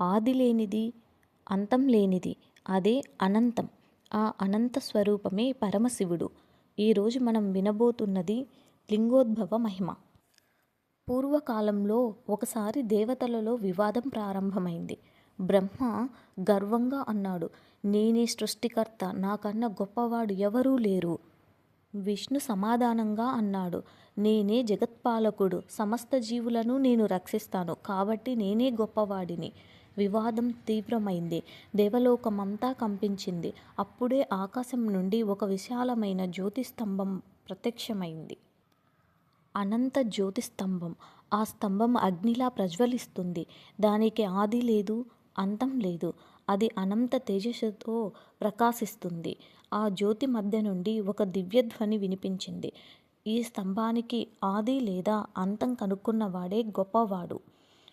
ఆది లేనిది అంతం లేనిది అదే అనంతం. ఆ అనంత స్వరూపమే పరమశివుడు. ఈరోజు మనం వినబోతున్నది లింగోద్భవ మహిమ. పూర్వకాలంలో ఒకసారి దేవతలలో వివాదం ప్రారంభమైంది. బ్రహ్మ గర్వంగా అన్నాడు నేనే సృష్టికర్త నాకన్నా గొప్పవాడు ఎవరూ లేరు. విష్ణు సమాధానంగా అన్నాడు నేనే జగత్పాలకుడు సమస్త జీవులను నేను రక్షిస్తాను కాబట్టి నేనే గొప్పవాడిని. వివాదం తీవ్రమైంది. దేవలోకమంతా కంపించింది. అప్పుడే ఆకాశం నుండి ఒక విశాలమైన జ్యోతిస్తంభం ప్రత్యక్షమైంది. అనంత జ్యోతిస్తంభం. ఆ స్తంభం అగ్నిలా ప్రజ్వలిస్తుంది. దానికి ఆది లేదు అంతం లేదు. అది అనంత తేజస్సుతో ప్రకాశిస్తుంది. ఆ జ్యోతి మధ్య నుండి ఒక దివ్యధ్వని వినిపించింది. ఈ స్తంభానికి ఆది లేదా అంతం కనుక్కున్నవాడే గొప్పవాడు.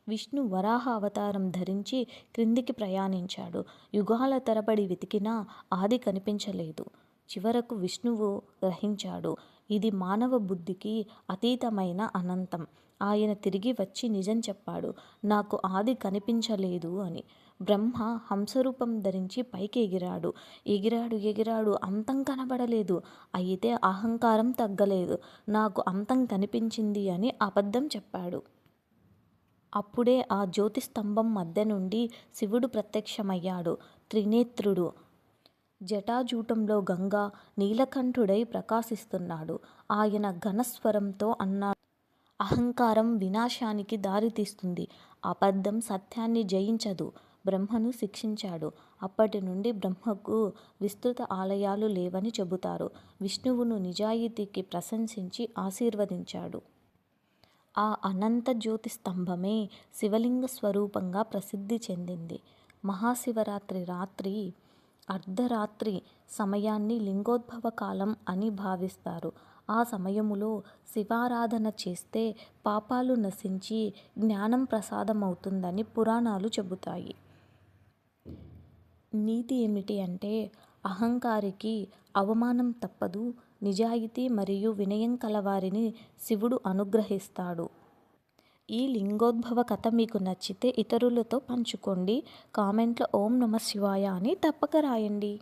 విష్ణు వరాహ అవతారం ధరించి క్రిందికి ప్రయాణించాడు. యుగాల తరబడి వెతికినా ఆది కనిపించలేదు. చివరకు విష్ణువు గ్రహించాడు ఇది మానవ బుద్ధికి అతీతమైన అనంతం. ఆయన తిరిగి వచ్చి నిజం చెప్పాడు నాకు ఆది కనిపించలేదు అని. బ్రహ్మ హంసరూపం ధరించి పైకి ఎగిరాడు. ఎగిరాడు ఎగిరాడు అంతం కనబడలేదు. అయితే అహంకారం తగ్గలేదు. నాకు అంతం కనిపించింది అని అబద్ధం చెప్పాడు. అప్పుడే ఆ జ్యోతిస్తంభం మధ్య నుండి శివుడు ప్రత్యక్షమయ్యాడు. త్రినేత్రుడు. జటాజూటంలో గంగా నీలకంఠుడై ప్రకాశిస్తున్నాడు. ఆయన ఘనస్వరంతో అన్నాడు. అహంకారం వినాశానికి దారితీస్తుంది అబద్ధం సత్యాన్ని జయించదు. బ్రహ్మను శిక్షించాడు. అప్పటి నుండి బ్రహ్మకు విస్తృత ఆలయాలు లేవని చెబుతారు. విష్ణువును నిజాయితీకి ప్రశంసించి ఆశీర్వదించాడు. ఆ అనంత జ్యోతి స్తంభమే శివలింగ స్వరూపంగా ప్రసిద్ధి చెందింది. మహాశివరాత్రి రాత్రి అర్ధరాత్రి సమయాన్ని లింగోద్భవ కాలం అని భావిస్తారు. ఆ సమయములో శివారాధన చేస్తే పాపాలు నశించి జ్ఞానం ప్రసాదమవుతుందని పురాణాలు చెబుతాయి. నీతి ఏమిటి అంటే అహంకారికి అవమానం తప్పదు నిజాయితీ మరియు వినయం కలవారిని శివుడు అనుగ్రహిస్తాడు. ఈ లింగోద్భవ కథ మీకు నచ్చితే ఇతరులతో పంచుకోండి. కామెంట్లో ఓం నమ శివాయ అని తప్పక రాయండి.